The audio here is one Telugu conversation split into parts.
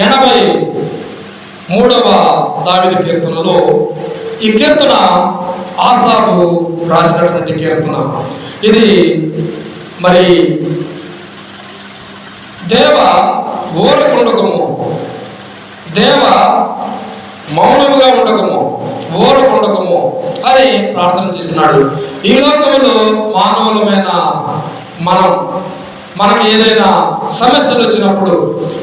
ఎనభై మూడవ దావిడి కీర్తనలో ఈ కీర్తన ఆసాబు రాసినటువంటి కీర్తన. ఇది మరి దేవ ఓరకుండకము దేవ మౌనముగా ఉండకము ఓరకుండకము అని ప్రార్థన చేస్తున్నాడు. ఈ లోకంలో మానవులమైన మనం మనకి ఏదైనా సమస్యలు వచ్చినప్పుడు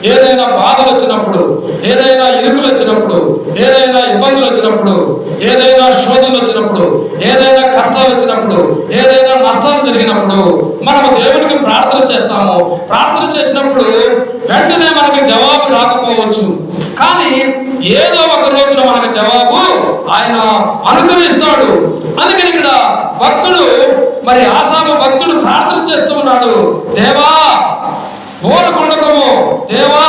ఏదైనా బాధలు వచ్చినప్పుడు ఏదైనా ఇరుకులు వచ్చినప్పుడు ఏదైనా ఇబ్బందులు వచ్చినప్పుడు ఏదైనా శోధనలు వచ్చినప్పుడు ఏదైనా కష్టాలు వచ్చినప్పుడు ఏదైనా నష్టాలు జరిగినప్పుడు మనము దేవునికి ప్రార్థన చేస్తాము. ప్రార్థన చేసినప్పుడు వెంటనే మనకి జవాబు రాకపోవచ్చు. కానీ ఏదో ఒక రోజున మనకు జవాబు ఆయన అనుకరిస్తాడు అందుకని ఇక్కడ భక్తుడు మరి ఆశాపు భక్తుడు ప్రార్థన చేస్తూ ఉన్నాడు. దేవా ఓరకుండకము దేవా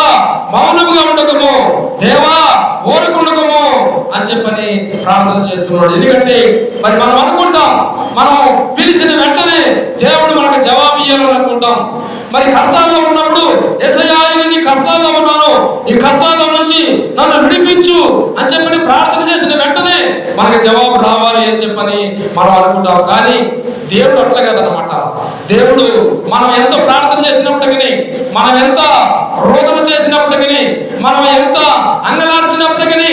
మౌనముగా ఉండకము దేవా ఓరకుండకము అని చెప్పని ప్రార్థన చేస్తున్నాడు. ఎందుకంటే మరి మనం అనుకుంటాం మనం పిలిచిన వెంటనే దేవుడు మనకు జవాబు ఇవ్వాలని అనుకుంటాం. మరి కష్టాల్లో ఉన్నప్పుడు ఎసయ్యా నేను కష్టాల్లో ఉన్నాను. ఈ కష్టాల్లో నుంచి నన్ను విడిపించు అని చెప్పని ప్రార్థన చేసిన వెంటనే మనకు జవాబు రావాలి అని చెప్పని మనం అనుకుంటాం. కానీ దేవుడు అట్లా కదనమాట దేవుడు మనం ఎంత ప్రార్థన చేసినప్పటికీ మనం ఎంత రోదన చేసినప్పటికీ మనం ఎంత అంగలార్చినప్పటికీ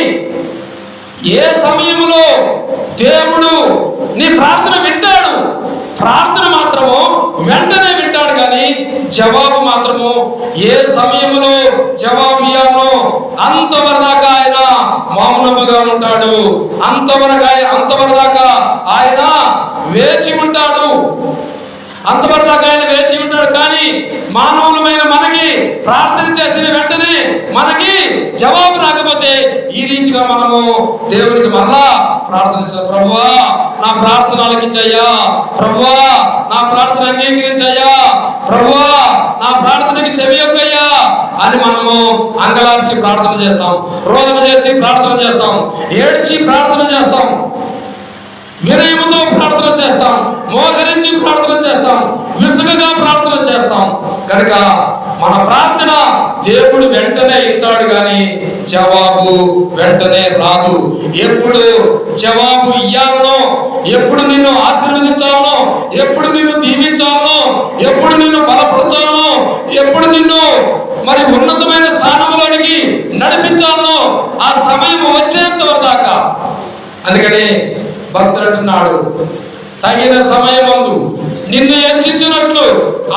ఏ సమయంలో దేవుడు నీ ప్రార్థన వింటాడు ప్రార్థన మాత్రము వెంటనే వింటాడు కానీ జవాబు మాత్రము ఏ సమయంలో జవాబు ఇయ్యాలో అంతవరదాకా ఆయన మౌనముగా ఉంటాడు. అంతవరకు అంతవరదాకా ఆయన అంతవరదాకా ఆయన వేచి ఉంటాడు కానీ మానవులమైన మనకి ప్రార్థన చేసిన వెంటనే మనకి జవాబు రాకపోతే ఈ రీతిగా మనము దేవునికి మరలా ప్రార్థన ప్రభువా నా ప్రార్థన ఆలకించయ్యా. ప్రభువా నా ప్రార్థన అంగీకరించయ్యా. ప్రభువా నా ప్రార్థనకి సెవియొక్కయ్యా అని మనము అంగలార్చి ప్రార్థన చేస్తాం. రోదన చేసి ప్రార్థన చేస్తాం. ఏడ్చి ప్రార్థన చేస్తాం. వినయముతో ప్రార్థన చేస్తాం మోహరించి ప్రార్థన చేస్తాం విసుగగా ప్రార్థన చేస్తాం. కనుక మన ప్రార్థన దేవుడు వెంటనే ఇంటాడు కానీ జవాబు వెంటనే రాదు. ఎప్పుడు జవాబు ఇయ్యాలనో ఎప్పుడు నిన్ను ఆశీర్వదించాలనో ఎప్పుడు నిన్ను దీవించాలనో ఎప్పుడు నిన్ను బలపరచాలనో ఎప్పుడు నిన్ను మరి ఉన్నతమైన స్థానంలోనికి నడిపించాలనో ఆ సమయం వచ్చేంత దాకా అందుకని భక్తుడు అంటున్నాడు తగిన సమయమందు నిన్ను హెచ్చించినట్లు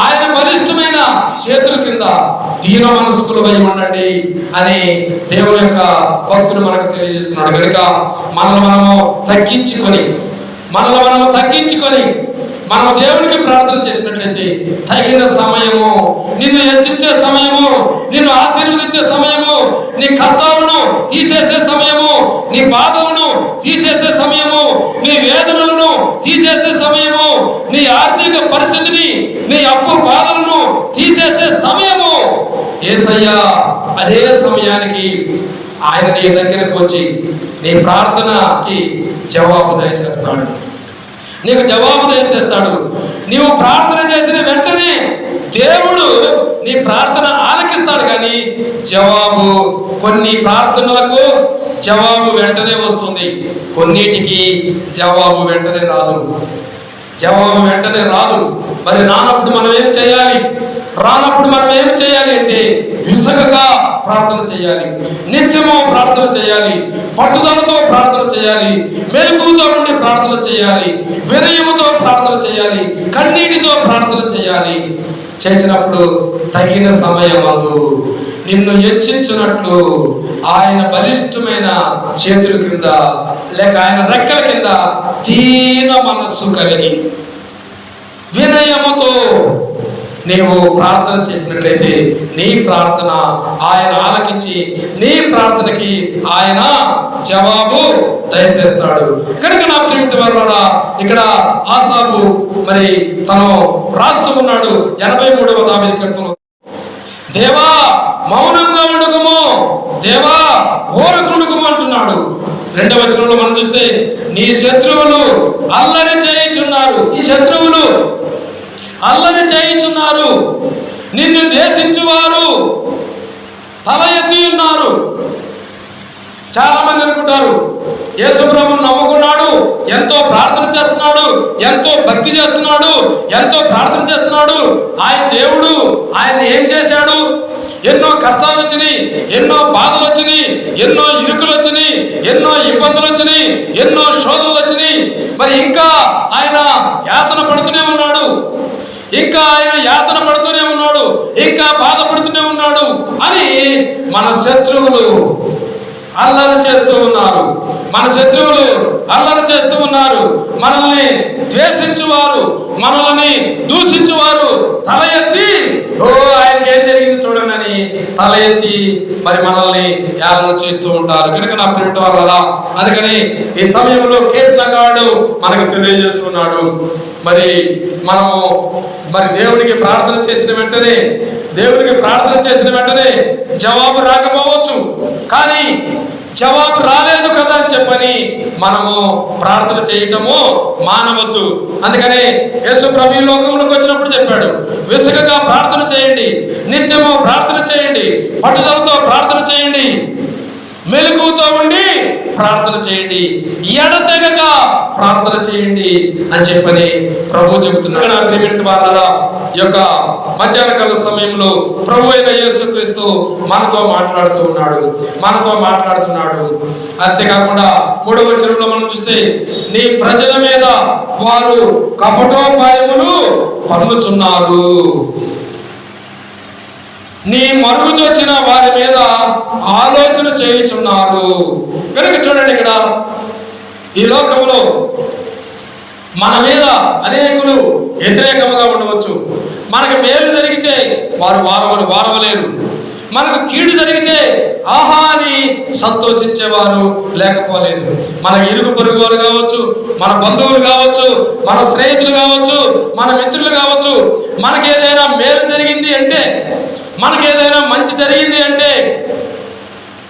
ఆయన బలిష్టమైన చేతుల కింద దీన మనస్కులు అయి ఉండండి అని దేవుని యొక్క భక్తుడు మనకు తెలియజేస్తున్నాడు. కనుక మనల్ని మనము తగ్గించుకొని మనల్ని మనము తగ్గించుకొని మనం దేవునికి ప్రార్థన చేసినట్లయితే తగిన సమయము నిన్ను హెచ్చించే సమయము నిన్ను ఆశీర్వదించే సమయము నీ కష్టాలను తీసేసే సమయము నీ బాధలు వేదనలను తీసేసే సమయము నీ ఆర్థిక పరిస్థితిని నీ అప్పు బాధలను తీసేసే సమయము. ఏసయ్యా అదే సమయానికి ఆయన నీ దగ్గరకు వచ్చి నీ ప్రార్థనకి జవాబు దయచేస్తాడు నీకు జవాబు దయచేస్తాడు నీవు ప్రార్థన చేసిన వెంటనే దేవుడు నీ ప్రార్థన ఆలకిస్తాడు కానీ జవాబు కొన్ని ప్రార్థనలకు జవాబు వెంటనే వస్తుంది. కొన్నిటికి జవాబు వెంటనే రాదు. జవాబు వెంటనే రాదు. మరి రానప్పుడు మనం ఏం చేయాలి? రానప్పుడు మనం ఏం చేయాలి అంటే విసుగగా ప్రార్థన చేయాలి. నిత్యము ప్రార్థన చేయాలి. పట్టుదలతో ప్రార్థన చేయాలి. మెలకువతో ఉండి ప్రార్థన చేయాలి. వినయముతో ప్రార్థన చేయాలి. కన్నీటితో ప్రార్థన చేయాలి. చేసినప్పుడు తగిన సమయం అందు నిన్ను హెచ్చించినట్లు ఆయన బలిష్టమైన చేతుల కింద లేక ఆయన రెక్కల కింద దీన మనస్సు కలిగి వినయముతో నీవు ప్రార్థన చేసినట్లయితే నీ ప్రార్థన ఆయన ఆలకించి నీ ప్రార్థనకి ఆయన జవాబు దయచేస్తాడు. కనుక నా ప్రియమిటి వారు ఇక్కడ ఆసాబు మరి తను రాస్తూ ఉన్నాడు ఎనభై మూడవ దావి కీర్తనలో. దేవా మౌనంగా ఉండకము. దేవా ఓరకుండకము అంటున్నాడు. రెండవ వచనంలో మనం చూస్తే నీ శత్రువులు అల్లరి చేయుచున్నారు. ఈ శత్రువులు అల్లరి చేయుచున్నారు. నిన్ను ద్వేషించువారు తల ఎత్తి ఉన్నారు. చాలా మంది అనుకుంటారు యేసుప్రభు నమ్ముకున్నాడు ఎంతో ప్రార్థన చేస్తున్నాడు ఎంతో భక్తి చేస్తున్నాడు ఎంతో ప్రార్థన చేస్తున్నాడు. ఆయన దేవుడు ఆయన ఏం చేశాడు? ఎన్నో కష్టాలు వచ్చినాయి ఎన్నో బాధలు వచ్చినాయి ఎన్నో ఇరుకులు వచ్చినాయి ఎన్నో ఇబ్బందులు వచ్చినాయి ఎన్నో శోధనలు వచ్చినాయి. మరి ఇంకా ఆయన యాతన పడుతూనే ఉన్నాడు. ఇంకా ఆయన యాతన పడుతూనే ఉన్నాడు. ఇంకా బాధపడుతూనే ఉన్నాడు. అని మన శత్రువులు అల్లరి చేస్తూ ఉన్నారు. మన శత్రువులు అల్లరి చేస్తూ ఉన్నారు. మనల్ని ద్వేషించువారు మనల్ని దూషించువారు తల ఎత్తి ఓ ఆయనకి ఏం జరిగింది చూడండి అని తల ఎత్తి మరి మనల్ని యాదన చేస్తూ ఉంటారు. కనుక నా ప్రేమిట వాళ్ళ అందుకని ఈ సమయంలో కీర్తనగాడు మనకు తెలియజేస్తున్నాడు. మరి మనము మరి దేవుడికి ప్రార్థన చేసిన వెంటనే దేవుడికి ప్రార్థన చేసిన వెంటనే జవాబు రాకపోవచ్చు. కానీ జవాబు రాలేదు కదా అని చెప్పని మనము ప్రార్థన చేయటము మానవద్దు. అందుకనే యేసు ప్రభు లోకంలోకి వచ్చినప్పుడు చెప్పాడు విసుగగా ప్రార్థన చేయండి నిత్యము ప్రార్థన చేయండి పట్టుదలతో ప్రార్థన చేయండి. మెలకువతో ఉండి ప్రార్థన చేయండి. ఎడతెగక ప్రార్థన చేయండి అని చెప్పని ప్రభు చెబుతున్నాడు. నా వాళ్ళ యొక్క మధ్యాహ్న కాల సమయంలో ప్రభు అయిన యేసుక్రీస్తు మనతో మాట్లాడుతూ ఉన్నాడు. మనతో మాట్లాడుతున్నాడు. అంతేకాకుండా మూడవ వచనంలో మనం చూస్తే నీ ప్రజల మీద వారు కపటోపాయములు పన్నుచున్నారు. నీ మరుగుచొచ్చిన వారి మీద ఆలోచన చేయుచున్నారు. కనుక చూడండి ఇక్కడ ఈ లోకంలో మన మీద అనేకులు వ్యతిరేకముగా ఉండవచ్చు. మనకు మేలు జరిగితే వారు వారవలు వారవలేరు. మనకు కీడు జరిగితే ఆహా అని సంతోషించేవారు లేకపోలేదు. మన ఇరుగు పొరుగు వారు కావచ్చు మన బంధువులు కావచ్చు మన స్నేహితులు కావచ్చు మన మిత్రులు కావచ్చు మనకి ఏదైనా మేలు జరిగింది అంటే మనకి ఏదైనా మంచి జరిగింది అంటే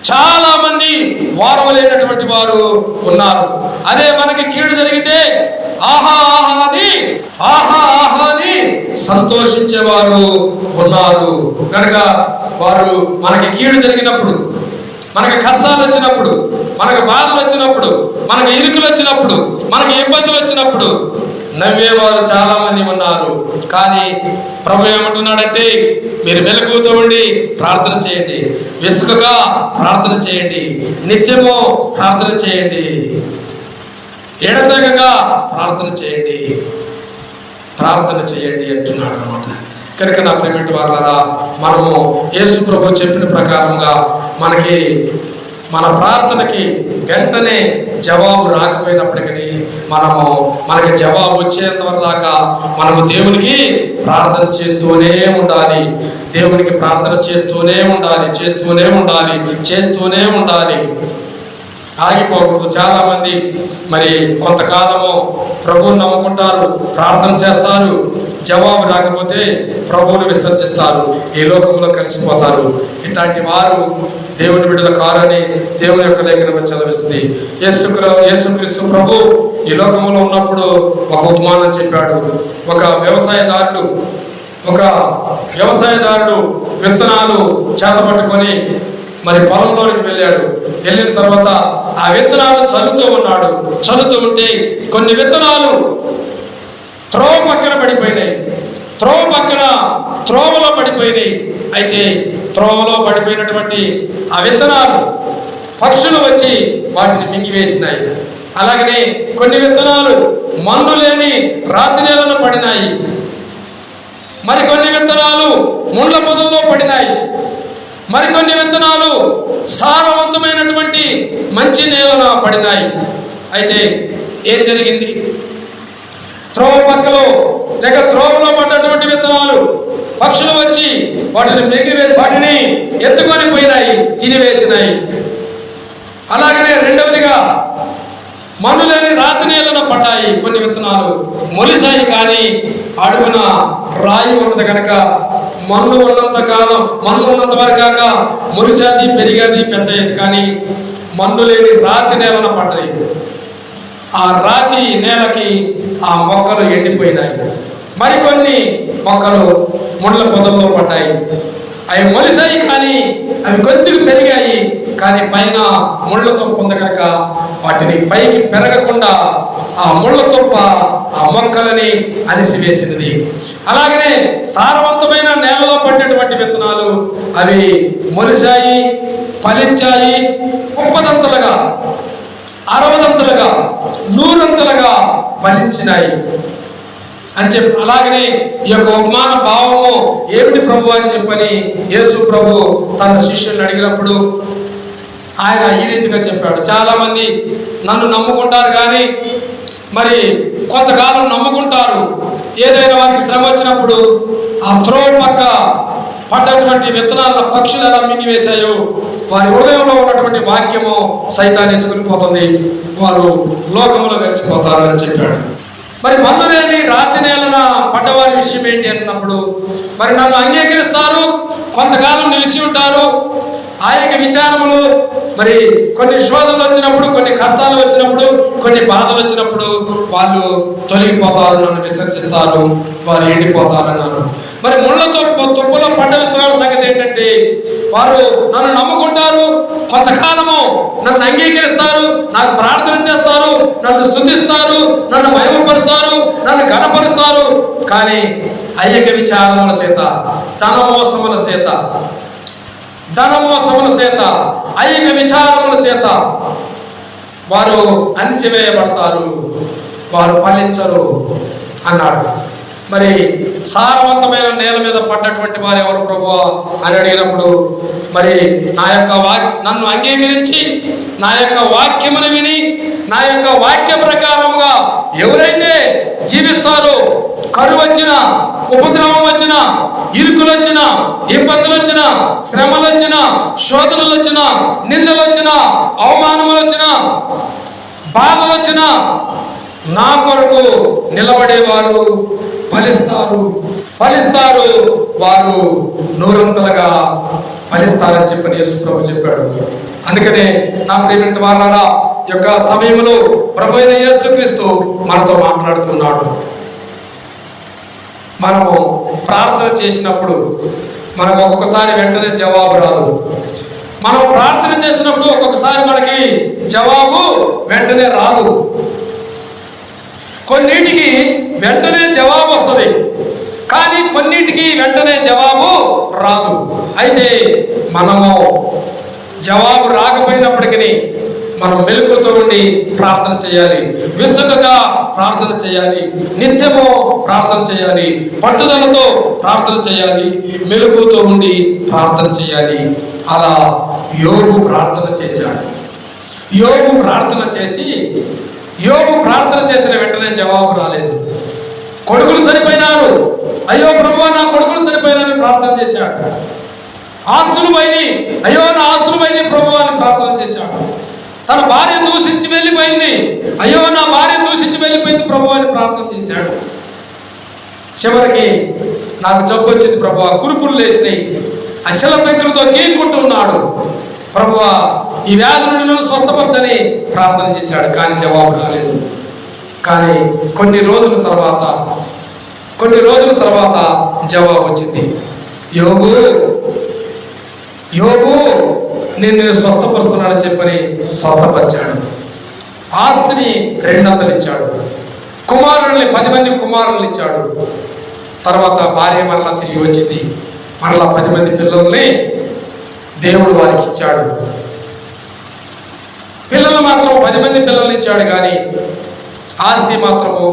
చాలా మంది వారవలేనటువంటి వారు ఉన్నారు. అదే మనకి కీడు జరిగితే ఆహా ఆహా అని ఆహా ఆహా అని సంతోషించేవారు ఉన్నారు. కనుక వారు మనకి కీడు జరిగినప్పుడు మనకి కష్టాలు వచ్చినప్పుడు మనకు బాధలు వచ్చినప్పుడు మనకు ఇరుకులు వచ్చినప్పుడు మనకి ఇబ్బందులు వచ్చినప్పుడు నవ్వేవారు చాలా మంది ఉన్నారు. కానీ ప్రభు ఏమంటున్నాడంటే మీరు మెలకువతో ఉండి ప్రార్థన చేయండి. విసుకగా ప్రార్థన చేయండి. నిత్యము ప్రార్థన చేయండి. ఎడతెగగా ప్రార్థన చేయండి. ప్రార్థన చేయండి అంటున్నాడు అనమాట కనుక నా ప్రేమిటి వాళ్ళరా మనము యేసు ప్రభు చెప్పిన ప్రకారంగా మనకి మన ప్రార్థనకి వెంటనే జవాబు రాకపోయినప్పటికీ మనము మనకి జవాబు వచ్చేంత దాకా మనము దేవునికి ప్రార్థన చేస్తూనే ఉండాలి. దేవునికి ప్రార్థన చేస్తూనే ఉండాలి చేస్తూనే ఉండాలి చేస్తూనే ఉండాలి. ఆగిపోకూడదు. చాలామంది మరి కొంతకాలము ప్రభువుని నమ్ముకుంటారు ప్రార్థన చేస్తారు జవాబు రాకపోతే ప్రభువుని విసర్జిస్తారు ఈ లోకంలో కలిసిపోతారు. ఇట్లాంటి వారు దేవుని బిడ్డల కారని దేవుని యొక్క లేఖనం చదివిస్తుంది. యేసుక్ర యేసుక్రీస్తు ప్రభు ఈ లోకంలో ఉన్నప్పుడు ఒక ఉపమానం చెప్పాడు. ఒక వ్యవసాయదారుడు ఒక వ్యవసాయదారుడు విత్తనాలు చేతపట్టుకొని మరి పొలంలోనికి వెళ్ళాడు. వెళ్ళిన తర్వాత ఆ విత్తనాలు చల్లుతూ ఉన్నాడు. చల్లుతూ ఉంటే కొన్ని విత్తనాలు త్రోవ పక్కన పడిపోయినాయి. త్రోవ పక్కన త్రోవలో పడిపోయినాయి. అయితే త్రోవలో పడిపోయినటువంటి ఆ విత్తనాలు పక్షులు వచ్చి వాటిని మింగివేసినాయి. అలాగనే కొన్ని విత్తనాలు మన్ను లేని రాతి నేలను పడినాయి. మరికొన్ని విత్తనాలు ముండ్ల పొదల్లో పడినాయి. మరికొన్ని విత్తనాలు సారవంతమైనటువంటి మంచి నేలన పడినాయి. అయితే ఏం జరిగింది? త్రోవ పక్కలో లేక త్రోవలో పడ్డటువంటి విత్తనాలు పక్షులు వచ్చి వాటిని మిగిలివేసి వాటిని ఎత్తుకొని పోయినాయి తినివేసినాయి. అలాగనే రెండవదిగా మన్ను లేని రాతి నేలన పడ్డాయి కొన్ని విత్తనాలు. మొలిసాయి కానీ అడుగున రాయి ఉన్నది కనుక మన్ను ఉన్నంత కాలం మన్ను ఉన్నంత వరకు కాక మురిసాది పెరిగేది పెద్దయ్యేది. కానీ మన్ను లేని రాతి నేలన పడ్డాయి ఆ రాతి నేలకి ఆ మొక్కలు ఎండిపోయినాయి. మరికొన్ని మొక్కలు ముళ్ళ పొదల్లో పడ్డాయి. అవి మొలిసాయి కానీ అవి కొద్దిగా పెరిగాయి కానీ పైన ముళ్ళ తొప్ప ఉంది కనుక వాటిని పైకి పెరగకుండా ఆ ముళ్ళ తొప్ప ఆ మొక్కలని అనిసివేసినది అలాగనే సారవంతమైన నేలలో పడినటువంటి విత్తనాలు అవి మొలిసాయి ఫలించాయి ముప్పదంతలుగా అరవదంతలుగా నూరంతలుగా ఫలించినాయి. అని చెప్పి అలాగనే ఈ యొక్క ఉపమాన భావము ఏమిటి ప్రభు అని చెప్పని యేసు ప్రభు తన శిష్యుల్ని అడిగినప్పుడు ఆయన ఈ రీతిగా చెప్పాడు. చాలామంది నన్ను నమ్ముకుంటారు కానీ మరి కొంతకాలం నమ్ముకుంటారు. ఏదైనా వారికి శ్రమ వచ్చినప్పుడు ఆ త్రో పక్క పడ్డటువంటి విత్తనాల పక్షులు ఎలా మింగివేశాయో వారి హృదయంలో ఉన్నటువంటి వాక్యము సైతాన్ని ఎత్తుకుని పోతుంది. వారు లోకములో వెలిసిపోతారు అని చెప్పాడు. మరి మందులేని రాతి నేలన పడ్డవారి విషయం ఏంటి అన్నప్పుడు మరి నన్ను అంగీకరిస్తారు కొంతకాలం నిలిచి ఉంటారు. ఆ యొక్క విచారములు మరి కొన్ని శోధనలు వచ్చినప్పుడు కొన్ని కష్టాలు వచ్చినప్పుడు కొన్ని బాధలు వచ్చినప్పుడు వాళ్ళు తొలగిపోతారు నన్ను విసర్జిస్తారు వారు ఎండిపోతారన్నారు మరి ముళ్ళతో తుప్పలో పడ్డ విత్తనాల సంగతి ఏంటంటే వారు నన్ను నమ్ముకుంటారు. కొంతకాలము నన్ను అంగీకరిస్తారు నాకు ప్రార్థన చేస్తారు నన్ను స్థుతిస్తారు నన్ను భయపరుస్తారు నన్ను కనపరుస్తారు కానీ అయ్యక విచారముల చేత ధన మోసముల చేత ధనమోసముల చేత అయ్యక విచారముల చేత వారు అణిచివేయబడతారు. వారు ఫలించరు అన్నాడు. మరి సారవంతమైన నేల మీద పడ్డటువంటి వారు ఎవరు ప్రభు అని అడిగినప్పుడు మరి నా యొక్క వాక్ నన్ను అంగీకరించి నా యొక్క వాక్యమును విని నా యొక్క వాక్య ప్రకారముగా ఎవరైతే జీవిస్తారో కరువు వచ్చిన ఉపద్రవం వచ్చిన ఇరుకులు వచ్చిన ఇబ్బందులు వచ్చిన శ్రమలు వచ్చిన శోధనలు వచ్చిన నిందలు వచ్చిన అవమానములు వచ్చిన బాధలు వచ్చిన నా కొరకు నిలబడేవారు ఫలిస్తారు. ఫలిస్తారు. వారు నూరంతలుగా ఫలిస్తారని చెప్పని యేసు ప్రభు చెప్పాడు. అందుకనే నా ప్రేమింటి వాళ్ళారా యొక్క సమయంలో ప్రభు అయిన యేసుక్రీస్తు మనతో మాట్లాడుతున్నాడు. మనము ప్రార్థన చేసినప్పుడు మనకు ఒక్కొక్కసారి వెంటనే జవాబు రాదు. మనం ప్రార్థన చేసినప్పుడు ఒక్కొక్కసారి మనకి జవాబు వెంటనే రాదు. కొన్నిటికి వెంటనే జవాబు వస్తుంది. కానీ కొన్నిటికి వెంటనే జవాబు రాదు. అయితే మనము జవాబు రాకపోయినప్పటికీ మనం మెలకుతో ఉండి ప్రార్థన చేయాలి. విసుగగా ప్రార్థన చేయాలి. నిత్యము ప్రార్థన చేయాలి. పట్టుదలతో ప్రార్థన చేయాలి. మెలకుతో ఉండి ప్రార్థన చేయాలి. అలా యోగు ప్రార్థన చేశాడు. యోగు ప్రార్థన చేసి యోగు ప్రార్థన చేసిన వెంటనే జవాబు రాలేదు. కొడుకులు సరిపోయినారు అయ్యో ప్రభు నా కొడుకులు చనిపోయినారని ప్రార్థన చేశాడు. ఆస్తులు పోయినాయి అయ్యో నా ఆస్తులు పోయినాయి ప్రభు అని ప్రార్థన చేశాడు. తన భార్య దూషించి వెళ్ళిపోయింది. అయ్యో నా భార్య దూషించి వెళ్ళిపోయింది ప్రభు అని ప్రార్థన చేశాడు. చివరికి నాకు జబ్బు వచ్చింది ప్రభు కురుపులు లేసినాయి అశల పెంకులతో గీక్కుంటున్నాడు ప్రభువా ఈ వ్యాధి నుండి నన్ను స్వస్థపరచని ప్రార్థన చేశాడు కానీ జవాబు రాలేదు. కానీ కొన్ని రోజుల తర్వాత కొన్ని రోజుల తర్వాత జవాబు వచ్చింది. యోగు యోగు నేను నేను స్వస్థపరుస్తున్నానని చెప్పని స్వస్థపరిచాడు. ఆస్తిని రెండంతలు ఇచ్చాడు. కుమారుల్ని పది మంది కుమారుల్ని ఇచ్చాడు. తర్వాత భార్య మరలా తిరిగి వచ్చింది. మరలా పది మంది పిల్లల్ని దేవుడు వారికి ఇచ్చాడు. పిల్లలు మాత్రం పది మంది పిల్లల్ని ఇచ్చాడు కానీ ఆస్తి మాత్రము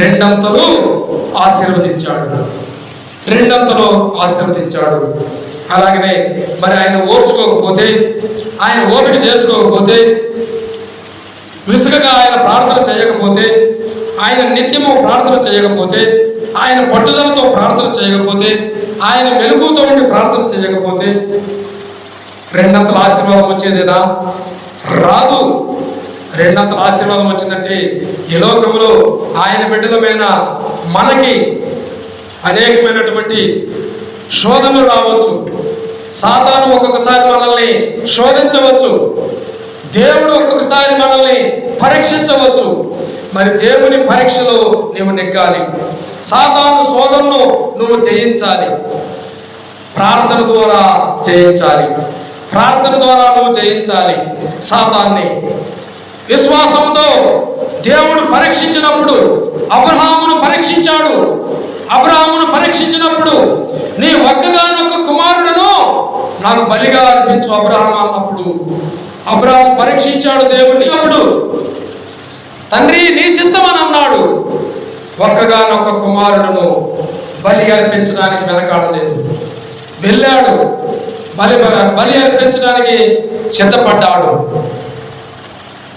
రెండంతలు ఆశీర్వదించాడు. రెండంతలు ఆశీర్వదించాడు. అలాగనే మరి ఆయన ఓర్చుకోకపోతే ఆయన ఓపిక చేసుకోకపోతే విసుగగా ఆయన ప్రార్థన చేయకపోతే ఆయన నిత్యము ప్రార్థన చేయకపోతే ఆయన పట్టుదలతో ప్రార్థన చేయకపోతే ఆయన మెలకుతో ఉండి ప్రార్థన చేయకపోతే రెండంతల ఆశీర్వాదం వచ్చేదేనా? రాదు. రెండంతల ఆశీర్వాదం వచ్చిందంటే ఈ లోకంలో ఆయన బిడ్డలమైన మనకి అనేకమైనటువంటి శోధనలు రావచ్చు. సాతాను ఒక్కొక్కసారి మనల్ని శోధించవచ్చు. దేవుడు ఒక్కొక్కసారి మనల్ని పరీక్షించవచ్చు. మరి దేవుని పరీక్షలో నీవు నెగ్గాలి. సాతాను శోధనను నువ్వు జయించాలి. ప్రార్థన ద్వారా జయించాలి. ప్రార్థన ద్వారా నువ్వు జయించాలి. సాతాన్ని. విశ్వాసంతో దేవుడు పరీక్షించినప్పుడు అబ్రహామును పరీక్షించాడు. అబ్రహామును పరీక్షించినప్పుడు నీ ఒక్కగానొక్క కుమారుడను నాకు బలిగా అర్పించు అబ్రహాం అన్నప్పుడు అబ్రహాం పరీక్షించాడు దేవుడిని అప్పుడు. తండ్రి నీ చిత్తమని అన్నాడు. ఒక్కగానొక్క కుమారుడును బలి అర్పించడానికి వెనకాడలేదు. వెళ్ళాడు. బలి బలి అర్పించడానికి సిద్ధపడ్డాడు.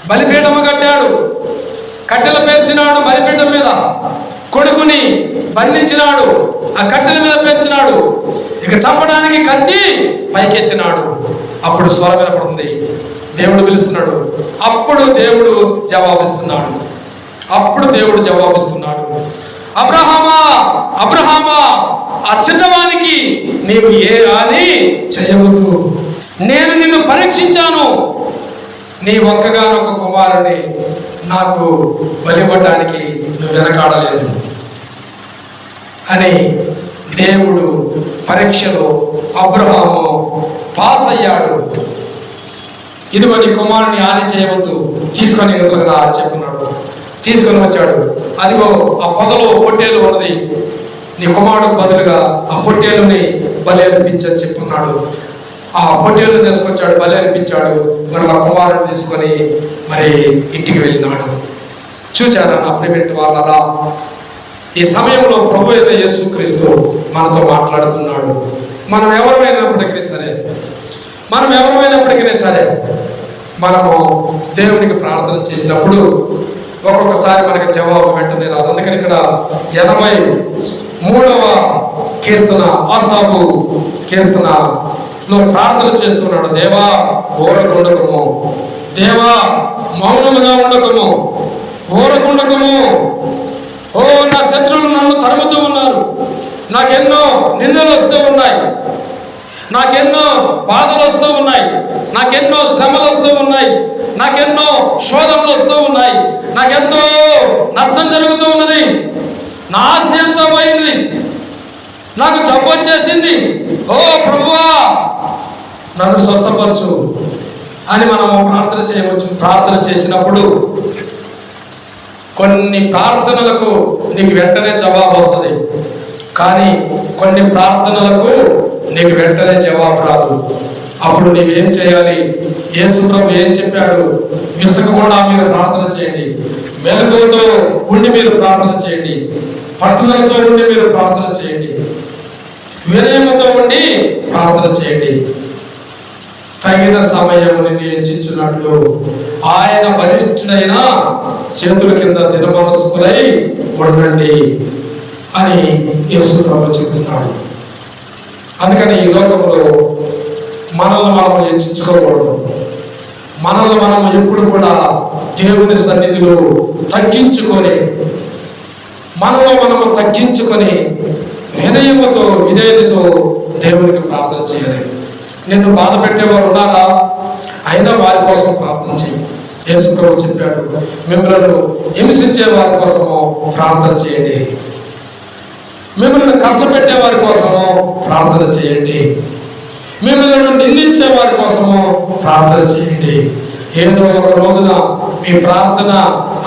బలిపీఠము కట్టాడు. కట్టెలు పేర్చినాడు బలిపీఠం మీద. కొడుకుని బంధించినాడు. ఆ కట్టెల మీద పేర్చినాడు ఇక చంపడానికి కత్తి పైకెత్తినాడు. అప్పుడు స్వరం వినపడుతుంది. దేవుడు పిలుస్తున్నాడు. అప్పుడు దేవుడు జవాబిస్తున్నాడు. అప్పుడు దేవుడు జవాబిస్తున్నాడు. అబ్రహామా! అబ్రహామా! ఆ చిన్నవానికి నీవు ఏ హాని చేయవద్దు. నేను నిన్ను పరీక్షించాను. నీ ఒక్కగానొక్క కుమారుని నాకు బలివ్వటానికి నువ్వు వెనకాడలేదు. అని దేవుడు పరీక్షలో అబ్రహాము పాస్ అయ్యాడు ఇదిగో నీ కుమారుని ఆని చేయవద్దు. తీసుకొని ఎదురుగా రా అని తీసుకొని వచ్చాడు. అదిగో ఆ పొదలో పొట్టేలు ఉన్నది. నీ కుమారుడికి బదులుగా ఆ పొట్టేలుని బలి అనిపించని చెప్పున్నాడు. ఆ పొట్టేలు తీసుకొచ్చాడు బలి అనిపించాడు మరి మా కుమారుడిని తీసుకొని మరి ఇంటికి వెళ్ళినాడు. చూచారా నా ప్రిమెంట్ వాళ్ళరా? ఈ సమయంలో ప్రభు అయిన యేసుక్రీస్తు మనతో మాట్లాడుతున్నాడు. మనం ఎవరమైనప్పటికీ సరే మనం ఎవరమైనప్పటికీ సరే మనము దేవునికి ప్రార్థన చేసినప్పుడు ఒక్కొక్కసారి మనకి జవాబు వెంటనే రాదు. అందుకని ఇక్కడ ఎనభై మూడవ కీర్తన ఆసాబు కీర్తనలో ప్రార్థన చేస్తున్నాడు. దేవా ఓరకుండకము దేవా మౌనముగా ఉండకము. ఓరకుండకము ఓ నా శత్రువులు నన్ను తరుముతూ ఉన్నారు. నాకెన్నో నిందలు వస్తూ ఉన్నాయి. నాకెన్నో బాధలు వస్తూ ఉన్నాయి. నాకెన్నో శ్రమలు వస్తూ ఉన్నాయి. నాకెన్నో శోధనలు వస్తూ ఉన్నాయి. నాకెంతో నష్టం జరుగుతూ ఉన్నది. నా ఆస్తి ఎంతో పోయింది. నాకు జబ్బు వచ్చేసింది. ఓ ప్రభువా నన్ను స్వస్థపరచు అని మనము ప్రార్థన చేయవచ్చు. ప్రార్థన చేసినప్పుడు కొన్ని ప్రార్థనలకు నీకు వెంటనే జవాబు వస్తుంది. కానీ కొన్ని ప్రార్థనలకు నీకు వెంటనే జవాబు రాదు. అప్పుడు నీవేం చేయాలి? ఏ ప్రభు ఏం చెప్పాడు? విసుగకుండా మీరు ప్రార్థన చేయండి. మెలకులతో ఉండి మీరు ప్రార్థన చేయండి. పట్టుదలతో ఉండి మీరు ప్రార్థన చేయండి. వినయముతో ఉండి ప్రార్థన చేయండి. తగిన సమయముని నియోచించున్నట్లు ఆయన బలిష్ఠుడైన చేతుల కింద దినమనస్కులై ఉండండి అని యేసు ప్రభు చెబుతున్నాడు అందుకని ఈ లోకంలో మనల్ని మనము హెచ్చించుకోకూడదు మనల్ని మనం ఎప్పుడు కూడా దేవుని సన్నిధిలో తగ్గించుకొని మనలో మనము తగ్గించుకొని వినయముతో విధేయతతో దేవునికి ప్రార్థన చేయాలి. నిన్ను బాధ పెట్టేవారు ఉన్నారా? అయినా వారి కోసం ప్రార్థన చేయి. యేసు ప్రభు చెప్పాడు మిమ్మల్ని హింసించే వారి కోసము ప్రార్థన చేయండి. మిమ్మల్ని కష్టపెట్టే వారి కోసము ప్రార్థన చేయండి. మిమ్మల్ని నిందించే వారి కోసము ప్రార్థన చేయండి. ఏదో ఒక రోజున మీ ప్రార్థన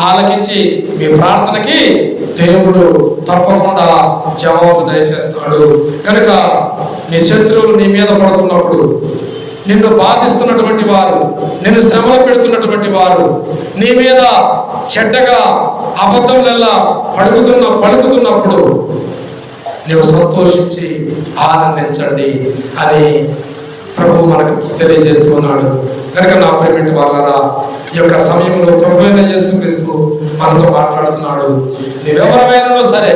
ఆలకించి మీ ప్రార్థనకి దేవుడు తప్పకుండా జవాబు దయచేస్తాడు. కనుక నీ శత్రువులు నీ మీద పడుతున్నప్పుడు నిన్ను బాధిస్తున్నటువంటి వారు నిన్ను శ్రమ పెడుతున్నటువంటి వారు నీ మీద చెడ్డగా అబద్ధములల్లా పడుకుతున్న పలుకుతున్నప్పుడు నీవు సంతోషించి ఆనందించండి అని ప్రభు మనకు తెలియజేస్తున్నాడు కనుక నా ప్రేమిటి వాళ్ళరా ఈ యొక్క సమయంలో ప్రభు అయిన యేసుక్రీస్తు మనతో మాట్లాడుతున్నాడు. నువ్వెవరమైనా సరే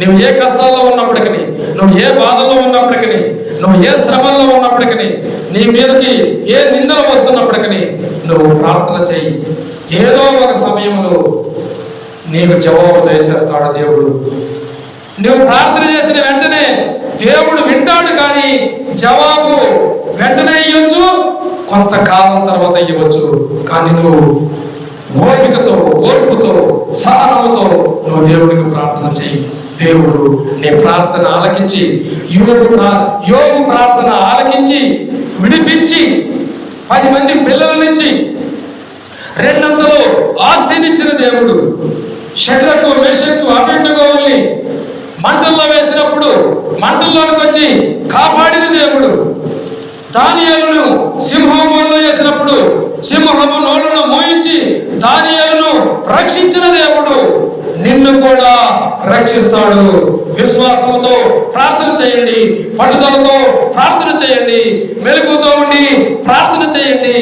నువ్వు ఏ కష్టాల్లో ఉన్నప్పటికీ నువ్వు ఏ బాధల్లో ఉన్నప్పటికీ నువ్వు ఏ శ్రమంలో ఉన్నప్పటికీ నీ మీదకి ఏ నిందలు వస్తున్నప్పటికీ నువ్వు ప్రార్థన చేయి. ఏదో ఒక సమయంలో నీకు జవాబు దయచేస్తాడు దేవుడు. నువ్వు ప్రార్థన చేసిన వెంటనే దేవుడు వింటాడు కానీ జవాబు వెంటనే ఇవ్వచ్చు కొంతకాలం తర్వాత ఇవ్వచ్చు. కానీ నువ్వు ఓపికతో ఓర్పుతో సహనంతో నువ్వు దేవుడికి ప్రార్థన చేయి దేవుడు నీ ప్రార్థన ఆలకించి యోగు ప్రా యోగు ప్రార్థన ఆలకించి విడిపించి పది మంది పిల్లల నుంచి రెండంతలో ఆస్తినిచ్చిన దేవుడు. షడ్రకు మెషకు అభిండుగోవుల్ని మంటల్లో వేసినప్పుడు మంటల్లోనికి వచ్చి కాపాడిన దేవుడు. దానియలను సింహములో వేసినప్పుడు సింహము నోళ్ళను మోయించి దానియలను రక్షించిన దేవుడు నిన్ను కూడా రక్షిస్తాడు. విశ్వాసంతో ప్రార్థన చేయండి పట్టుదలతో ప్రార్థన చేయండి మెలకుతో ఉండి ప్రార్థన చేయండి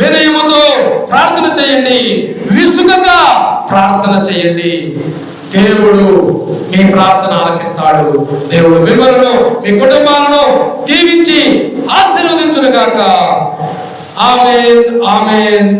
వినయముతో ప్రార్థన చేయండి విసుగగా ప్రార్థన చేయండి. దేవుడు మీ ప్రార్థన ఆలకిస్తాడు. దేవుడు మిమ్మల్ని మీ కుటుంబాలను దీవించి ఆశీర్వదించును గాక ఆమెన్ ఆమెన్.